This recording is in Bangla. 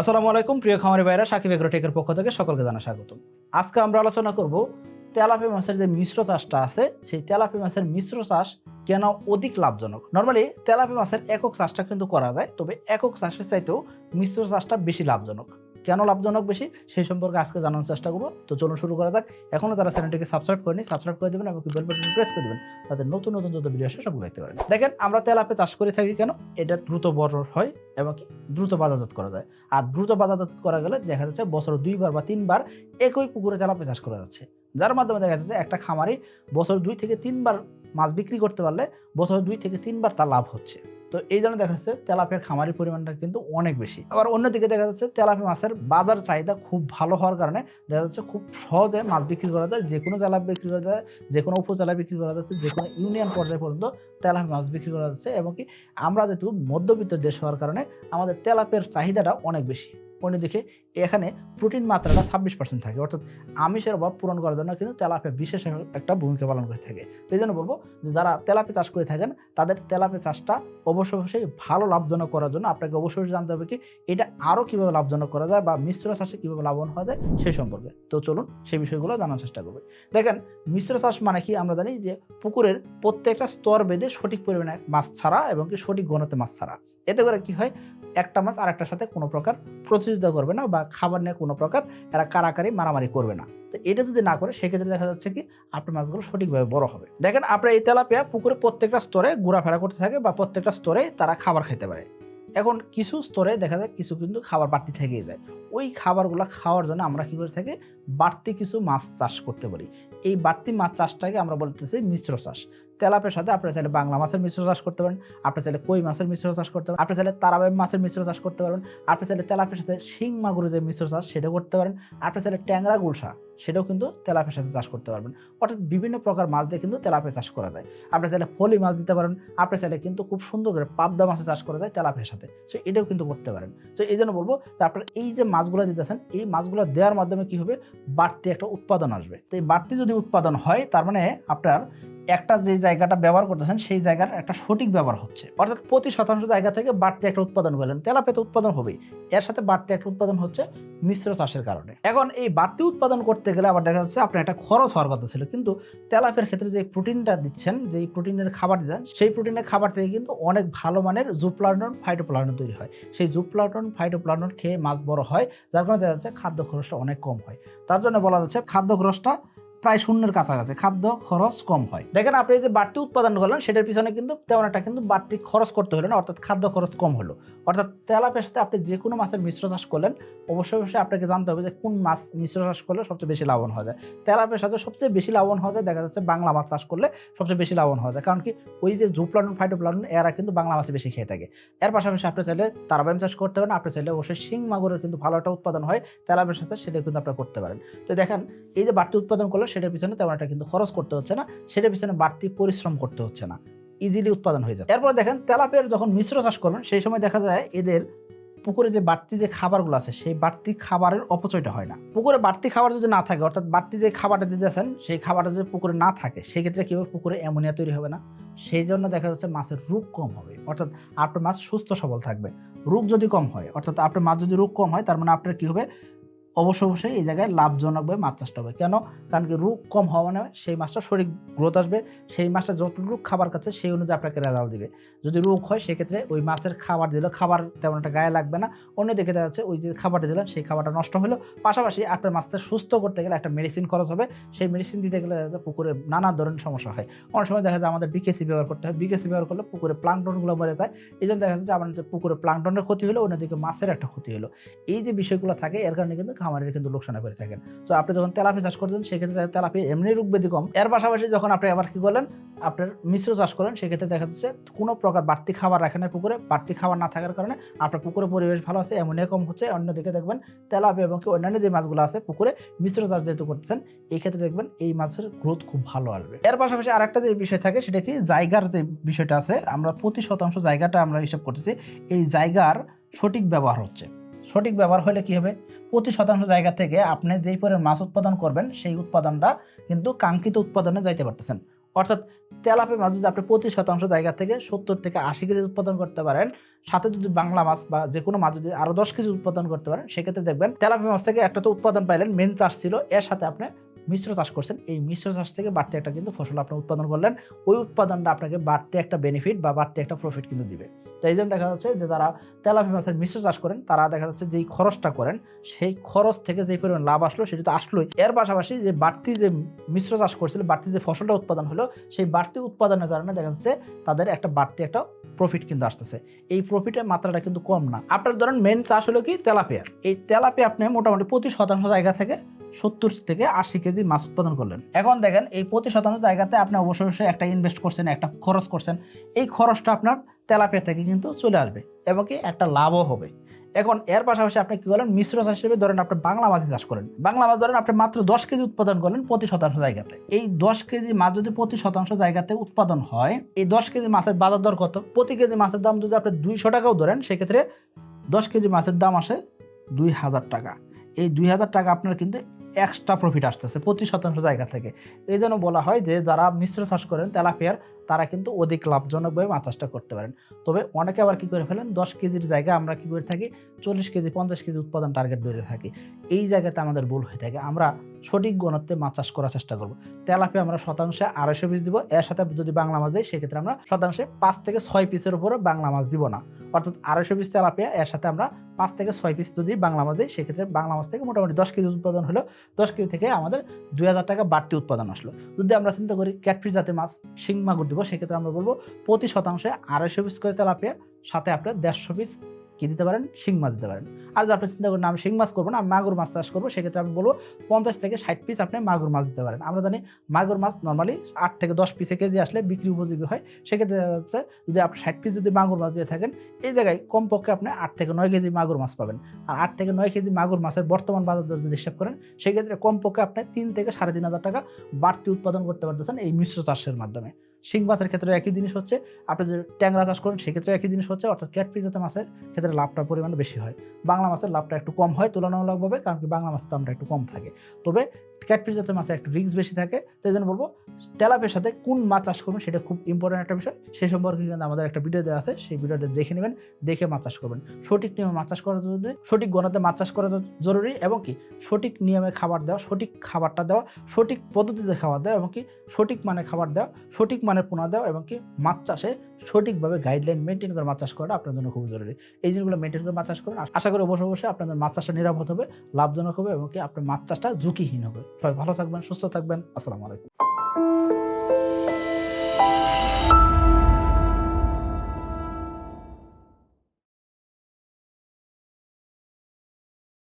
আসসালামু আলাইকুম, প্রিয় খামারি ভাইরা সাকিব এগ্রোটেকের পক্ষ থেকে সকলকে জানা স্বাগত আজকে আমরা আলোচনা করব তেলাপি মাছের যে মিশ্র চাষটা আছে, সেই তেলাপি মাছের মিশ্র চাষ কেন অধিক লাভজনক? নর্মালি তেলাপি মাছের একক চাষটা কিন্তু করা যায়, তবে একক চাষের চাইতেও মিশ্র চাষটা বেশি লাভজনক। কেন লাভজনক বেশি? সেই সম্পর্কে আজকে জানানোর চেষ্টা করব। তো চলুন শুরু করা যাক। এখনও যারা চ্যানেলটিকে সাবস্ক্রাইব করেনি সাবস্ক্রাইব করে দেবেন এবং বেল বাটন প্রেস করে দেবেন তাদের নতুন নতুন যত ভিডিও আসে সবগুলো দেখতে পারেন। দেখেন, আমরা তেলাপে চাষ করে থাকি কেন? এটা দ্রুত বড় হয় এবং দ্রুত বাজারজাত করা যায়। আর দ্রুত বাজারজাত করা গেলে দেখা যাচ্ছে বছর দুইবার বা তিনবার একই পুকুরে তেলাপে চাষ করা যাচ্ছে। যার মাধ্যমে দেখা যাচ্ছে একটা খামারি বছর দুই থেকে তিনবার মাছ বিক্রি করতে পারলে বছর দুই থেকে তিনবার তার লাভ হচ্ছে। তো এই জন্য দেখা যাচ্ছে তেলাপিয়ার খামারের পরিমাণটা কিন্তু অনেক বেশি। আবার অন্যদিকে দেখা যাচ্ছে তেলাপি মাছের বাজার চাহিদা খুব ভালো হওয়ার কারণে দেখা যাচ্ছে খুব সহজে মাছ বিক্রি করা যায় যে কোনো জেলা বিক্রি করা যায় যে কোনো উপজেলা বিক্রি করা যাচ্ছে যে কোনো ইউনিয়ন পর্যায়ে পর্যন্ত তেলাপি মাছ বিক্রি করা যাচ্ছে। এবং কি আমরা যেহেতু মধ্যবিত্ত দেশ হওয়ার কারণে আমাদের তেলাপের চাহিদাটা অনেক বেশি। অন্যদিকে এখানে প্রোটিন মাত্রাটা ছাব্বিশ পার্সেন্ট থাকে। অর্থাৎ আমিষের অভাব পূরণ করার জন্য কিন্তু তেলাপে বিশেষ একটা ভূমিকা পালন করে থাকে। তো এই জন্য বলব যে যারা তেলাপে চাষ করে থাকেন, তাদের তেলাপে চাষটা অবশ্যই অবশ্যই ভালো লাভজনক করার জন্য আপনাকে অবশ্যই জানতে হবে কি এটা আরও কীভাবে লাভজনক করা যায় বা মিশ্র চাষে কীভাবে লাভবান হওয়া যায় সেই সম্পর্কে। তো চলুন সেই বিষয়গুলো জানার চেষ্টা করবে। দেখেন, মিশ্র চাষ মানে কি আমরা জানি যে পুকুরের প্রত্যেকটা স্তর বেঁধে সঠিক পরিমাণে মাছ ছাড়া এবং কি সঠিক গণতে মাছ ছাড়া। এতে করে কি হয়? একটা মাছ আরেকটার সাথে কোনো প্রকার প্রতিযোগিতা করবে না বা খাবার নিয়ে কোনো প্রকার এরা কারাকারি মারামারি করবে না। তো এটা যদি না করে, সেক্ষেত্রে দেখা যাচ্ছে কি, আপনার মাছগুলো সঠিকভাবে বড় হবে। দেখেন, আপনার এই তেলাপিয়া পুকুরে প্রত্যেকটা স্তরে ঘোরাফেরা করতে থাকে বা প্রত্যেকটা স্তরে তারা খাবার খেতে পারে। এখন কিছু স্তরে দেখা যায়, কিছু কিন্তু খাবার বাড়তি থেকেই যায়। ওই খাবারগুলো খাওয়ার জন্য আমরা কী করে থাকি? বাড়তি কিছু মাছ চাষ করতে পারি। এই বাড়তি মাছ চাষটাকে আমরা বলতেছি মিশ্র চাষ। তেলাপের সাথে আপনারা চাইলে বাংলা মাছের মিশ্র চাষ করতে পারেন আপনার চাইলে কই মাছের মিশ্র চাষ করতে পারেন, আপনি চাইলে তারাবাই মাছের মিশ্র চাষ করতে পারবেন আপনি চাইলে তেলাপের সাথে শিং মাগুরের যে মিশ্র চাষ সেটা করতে পারেন আপনার চাইলে ট্যাংরা গুলশা সেটাও কিন্তু তেলাপের সাথে চাষ করতে পারবেন। অর্থাৎ বিভিন্ন প্রকার মাছ দিয়ে কিন্তু তেলাপে চাষ করা যায়। আপনি চাইলে ফলি মাছ দিতে পারেন, আপনি চাইলে কিন্তু খুব সুন্দর করে পাবদা মাছে চাষ করা যায় তেলাপের সাথে। সো এটাও কিন্তু করতে পারেন। সো এই জন্য বলব যে আপনার এই যে মাছগুলো দিতেছেন, এই মাছগুলো দেওয়ার মাধ্যমে কি হবে? বাড়তি একটা উৎপাদন আসবে। তো এই বাড়তি যদি উৎপাদন হয়, তার মানে আপনার একটা যে জায়গাটা ব্যবহার করতেছেন, সেই জায়গার একটা সঠিক ব্যবহার হচ্ছে। অর্থাৎ প্রতি শতাংশ জায়গা থেকে বাড়তি একটা উৎপাদন করলেন। তেলাপেতে উৎপাদন হবেই। এর সাথে বাড়তি একটা উৎপাদন হচ্ছে মিশ্র চাষের কারণে। এখন এই বাড়তি উৎপাদন করতে গেলে আবার দেখা যাচ্ছে আপনার একটা খরচ হওয়ার কথা ছিল। কিন্তু তেলাপের ক্ষেত্রে যে প্রোটিনটা দিচ্ছেন, যে প্রোটিনের খাবার দিচ্ছেন, সেই প্রোটিনের খাবার থেকে কিন্তু অনেক ভালো মানের জুপ্লাটন ফাইটোপ্লাটন তৈরি হয়। সেই জুপ্লাটন ফাইটোপ্লাটন খেয়ে মাছ বড় হয়। যার কারণে দেখা যাচ্ছে খাদ্য খরচটা অনেক কম হয়। তার জন্য বলা যাচ্ছে খাদ্য খরচটা প্রায় শূন্যের কাছাকাছি। খাদ্য খরচ কম হয়। দেখেন আপনি যে বাড়তি উৎপাদন করলেন, সেটার পিছনে কিন্তু তেমন একটা কিন্তু বাড়তি খরচ করতে হলো না, অর্থাৎ খাদ্য খরচ কম হলো। অর্থাৎ তেলাপের সাথে আপনি যে কোনো মাছের মিশ্র চাষ করলেন, অবশ্যই অবশ্যই আপনাকে জানতে হবে যে কোন মাছ মিশ্র চাষ করলে সবচেয়ে বেশি লাভবান হওয়া যায়। তেলাপের সাথে সবচেয়ে বেশি লাভবান হওয়া যায়, দেখা যাচ্ছে বাংলা মাছ চাষ করলে সবচেয়ে বেশি লাভবান হওয়া যায়। কারণ কি ওই যে জুপ্লাটন ফাইটোপ্লাটন, এরা কিন্তু বাংলা মাছে বেশি খেয়ে থাকে। এর পাশাপাশি আপনি চাইলে তারাবাইম চাষ করতে পারেন, আপনি চাইলে অবশ্যই শিং, মাগুরের কিন্তু ভালো একটা উৎপাদন হয় তেলাপের সাথে সেটা কিন্তু আপনি করতে পারেন। তো দেখেন, এই যে বাড়তি উৎপাদন করলে সেটার পিছনে তেমন একটা কিন্তু খরচ করতে হচ্ছে না সেটার পিছনে বাড়তি পরিশ্রম করতে হচ্ছে না। ইজিলি উৎপাদন হয়ে যায় এরপর দেখেন তেলাপের যখন মিশ্র চাষ করবেন, সেই সময় দেখা যায় এদের পুকুরে যে বাড়তি যে খাবারগুলো আছে, সেই বাড়তি খাবারের অপচয়টা হয় না। পুকুরে বাড়তি খাবার যদি না থাকে, অর্থাৎ বাড়তি যে খাবারটা দিতেছেন, সেই খাবারটা যদি পুকুরে না থাকে, সেক্ষেত্রে কীভাবে পুকুরে অ্যামোনিয়া তৈরি হবে না? সেই জন্য দেখা যাচ্ছে মাছের রোগ কম হবে। অর্থাৎ আপনার মাছ সুস্থ সবল থাকবে। রোগ যদি কম হয়, অর্থাৎ আপনার মাছ যদি রোগ কম হয়, তার মানে আপনার কী হবে? অবশ্যই অবশ্যই এই জায়গায় লাভজনকভাবে মাছ চাষটা হবে। কেন? কারণ কি রোগ কম হওয়া মানে সেই মাছটা শরীর গ্রোথ আসবে, সেই মাছটা যতটুকু খাবার খাচ্ছে সেই অনুযায়ী আপনাকে রেজাল্ট দিবে। যদি রোগ হয় সেক্ষেত্রে ওই মাছের খাবার দিলে, খাবার তেমন একটা গায়ে লাগবে না। অন্য অন্যদিকে দেখা যাচ্ছে ওই যে খাবারটা দিলেন সেই খাবারটা নষ্ট হলো। পাশাপাশি আপনার মাছটা সুস্থ করতে গেলে একটা মেডিসিন খরচ হবে। সেই মেডিসিন দিতে গেলে পুকুরে নানা ধরনের সমস্যা হয়। অনেক সময় দেখা যায় আমাদের বিকেসি ব্যবহার করতে হয়। বিকেসি ব্যবহার করলে পুকুরে প্লাংটনগুলো মরে যায়। এই জন্য দেখা যাচ্ছে আমাদের পুকুরে প্লাংটনের ক্ষতি হলো, অন্যদিকে মাছের একটা ক্ষতি হলো। এই যে বিষয়গুলো থাকে, এর কারণে কিন্তু খামারের কিন্তু লোকসান করে থাকেন। তো আপনি যখন তেলাপি চাষ করছেন সেক্ষেত্রে তেলাপি এমনি রোগ ব্যাধি কম। এর পাশাপাশি যখন আপনি আবার কি করলেন, আপনার মিশ্র চাষ করেন সেক্ষেত্রে দেখা যাচ্ছে কোনো প্রকার বাড়তি খাবার রাখেন না পুকুরে। বাড়তি খাবার না থাকার কারণে আপনার পুকুরে পরিবেশ ভালো আছে অ্যামোনিয়া কম হচ্ছে। অন্যদিকে দেখবেন তেলাপি এবং কি অন্যান্য যে মাছগুলো আছে পুকুরে মিশ্র চাষ যেহেতু করছেন, এই ক্ষেত্রে দেখবেন এই মাছের গ্রোথ খুব ভালো আসবে। এর পাশাপাশি আরেকটা যে বিষয় থাকে, সেটা কি? জায়গার যে বিষয়টা আছে, আমরা প্রতি শতাংশ জায়গাটা আমরা হিসাব করতেছি, এই জায়গার সঠিক ব্যবহার হচ্ছে। সঠিক ব্যবহার হলে কি হবে? প্রতি শতাংশ জায়গা থেকে আপনি যেই পরিমাণ মাছ উৎপাদন করবেন, সেই উৎপাদনটা কিন্তু কাঙ্ক্ষিত উৎপাদনে যাইতে পারতেছেন। অর্থাৎ তেলাপি মাছ যদি আপনি প্রতি শতাংশ জায়গা থেকে সত্তর থেকে আশি কেজি উৎপাদন করতে পারেন, সাথে যদি বাংলা মাছ বা যে কোনো মাছ যদি আরও দশ কেজি উৎপাদন করতে পারেন, সেক্ষেত্রে দেখবেন তেলাপি মাছ থেকে একটা তো উৎপাদন পাইলেন মেন চাষ ছিল, এর সাথে আপনি মিশ্র চাষ করছেন। এই মিশ্র চাষ থেকে বাড়তি একটা কিন্তু ফসল আপনি উৎপাদন করলেন, ওই উৎপাদনটা আপনাকে বাড়তি একটা বেনিফিট বা বাড়তি একটা প্রফিট কিন্তু দিবে। তো এই জন্য দেখা যাচ্ছে যে যারা তেলাপি মাছের মিশ্র চাষ করেন, তারা দেখা যাচ্ছে যেই খরচটা করেন, সেই খরচ থেকে যে পরিমাণ লাভ আসলো সেটা তো আসলোই। এর পাশাপাশি যে বাড়তি যে মিশ্র চাষ করছিল, বাড়তি যে ফসলটা উৎপাদন হলো, সেই বাড়তি উৎপাদনের কারণে দেখা যাচ্ছে তাদের একটা বাড়তি একটা প্রফিট কিন্তু আসতেছে। এই প্রফিটের মাত্রাটা কিন্তু কম না। আপনার ধরেন মেন চাষ হলো কি তেলাপিয়া। এই তেলাপিয়া আপনি মোটামুটি প্রতি শতাংশ জায়গা থেকে সত্তর থেকে আশি কেজি মাছ উৎপাদন করলেন। এখন দেখেন, এই প্রতি শতাংশ জায়গাতে আপনি অবশ্যই অবশ্যই একটা ইনভেস্ট করছেন, একটা খরচ করছেন। এই খরচটা আপনার তেলাপিয়া থেকে কিন্তু চলে আসবে এবং কি একটা লাভও হবে। এখন এর পাশাপাশি আপনি কি করেন মিশ্র চাষ হিসেবে ধরেন আপনি বাংলা মাছই চাষ করেন। বাংলা মাছ ধরেন আপনি মাত্র দশ কেজি উৎপাদন করলেন প্রতি শতাংশ জায়গাতে। এই দশ কেজি মাছ যদি প্রতি শতাংশ জায়গাতে উৎপাদন হয়, এই দশ কেজি মাছের বাজার দর কত? প্রতি কেজি মাছের দাম যদি আপনি দুইশো টাকাও ধরেন, সেক্ষেত্রে দশ কেজি মাছের দাম আসে দুই হাজার টাকা। এই দুই হাজার টাকা আপনার কিন্তু এক্সট্রা প্রফিট আসতেছে প্রতি শতাংশ জায়গা থেকে। এই জন্য বলা হয় যে, যারা মিশ্র চাষ করেন, তেলাপিয়ার, তারা কিন্তু অধিক লাভজনকভাবে মাছ চাষটা করতে পারেন। তবে অনেকে আবার কী করে ফেলেন, দশ কেজির জায়গায় আমরা কী করে থাকি, চল্লিশ কেজি, পঞ্চাশ কেজি উৎপাদন টার্গেট ধরে থাকি। এই জায়গাতে আমাদের ভুল হয়ে থাকে। আমরা সঠিক গণত্বে মাছ চাষ করার চেষ্টা করব। তেলাপিয়া আমরা শতাংশে আড়াইশো পিস দিব। এর সাথে যদি বাংলা মাছ দিই, সেক্ষেত্রে আমরা শতাংশে পাঁচ থেকে ছয় পিসের উপরে বাংলা মাছ দিব না। অর্থাৎ আড়াইশো পিস তেলাপিয়া, এর সাথে আমরা পাঁচ থেকে ছয় পিস যদি বাংলা মাছ দিই, সেক্ষেত্রে বাংলা মাছ থেকে মোটামুটি দশ কেজি উৎপাদন হলো। দশ কেজি থেকে আমাদের দুই হাজার টাকা বাড়তি উৎপাদন আসলো। যদি আমরা চিন্তা করি ক্যাটফিস জাতীয় মাছ, শিং মাগুর দিব, সেক্ষেত্রে আমরা বলব প্রতি শতাংশে আড়াইশো পিস করে তেলাপিয়া, সাথে আপনার দেড়শো পিস কি দিতে পারেন? শিং মাছ দিতে পারেন। আর যদি আপনি চিন্তা করেন আমি শিং মাছ করব না, আমি মাগুর মাছ চাষ করব, সেক্ষেত্রে আমি বলব, পঞ্চাশ থেকে ষাট পিস আপনি মাগুর মাছ দিতে পারেন। আমরা জানি মাগুর মাছ নর্মালি আট থেকে দশ পিসে কেজি আসলে বিক্রি উপযোগী হয়। সেক্ষেত্রে দেখা যাচ্ছে যদি আপনি ষাট পিস যদি মাগুর মাছ দিয়ে থাকেন, এই জায়গায় কমপক্ষে আপনি আট থেকে নয় কেজি মাগুর মাছ পাবেন। আর আট থেকে নয় কেজি মাগুর মাছের বর্তমান বাজার দর যদি হিসাব করেন, সেক্ষেত্রে কমপক্ষে আপনি তিন থেকে সাড়ে তিন হাজার টাকা বাড়তি উৎপাদন করতে পারতেছেন এই মিশ্র চাষের মাধ্যমে। শিং মাছের ক্ষেত্রে একই জিনিস হচ্ছে, আপনি যদি ট্যাংরা চাষ করেন, সেক্ষেত্রে একই জিনিস হচ্ছে, অর্থাৎ ক্যাটফিস জাতীয় মাছের ক্ষেত্রে লাভটা পরিমাণ বেশি হয়। বাংলা মাছের লাভটা একটু কম হয়, তুলনামূলকভাবে, কারণ কি বাংলা মাছের দামটা একটু কম থাকে। তবে ক্যাটফিস জাতীয় মাছে একটু রিস্ক বেশি থাকে, তো এই জন্য বলব তেলাপের সাথে কোন মাছ চাষ করবেন সেটা খুব ইম্পর্টেন্ট একটা বিষয়। সেই সম্পর্কে কিন্তু আমাদের একটা ভিডিও দেওয়া আছে, সেই ভিডিওটা দেখে নেবেন, দেখে মাছ চাষ করবেন। সঠিক নিয়মে মাছ চাষ করা জরুরি, সঠিক গণতে মাছ চাষ করা জরুরি এবং কি সঠিক নিয়মে খাবার দেওয়া, সঠিক খাবারটা দেওয়া, সঠিক পদ্ধতিতে খাবার দেওয়া এবং কি সঠিক মানে খাবার দেওয়া, সঠিক মানে পোনা দেওয়া এবং কি মাছ চাষে সঠিকভাবে গাইডলাইন মেনটেন করে মাছ চাষ করাটা আপনার জন্য খুব জরুরি। এই জিনিসগুলো মেনটেন করে মাছ চাষ করুন আশা করি অবশ্যই অবশ্যই আপনাদের মাছ চাষটা নিরাপদ হবে, লাভজনক হবে এবং কি আপনার মাছ চাষটা ঝুঁকিহীন হবে। সবাই ভালো থাকবেন, সুস্থ থাকবেন। আসসালামু আলাইকুম।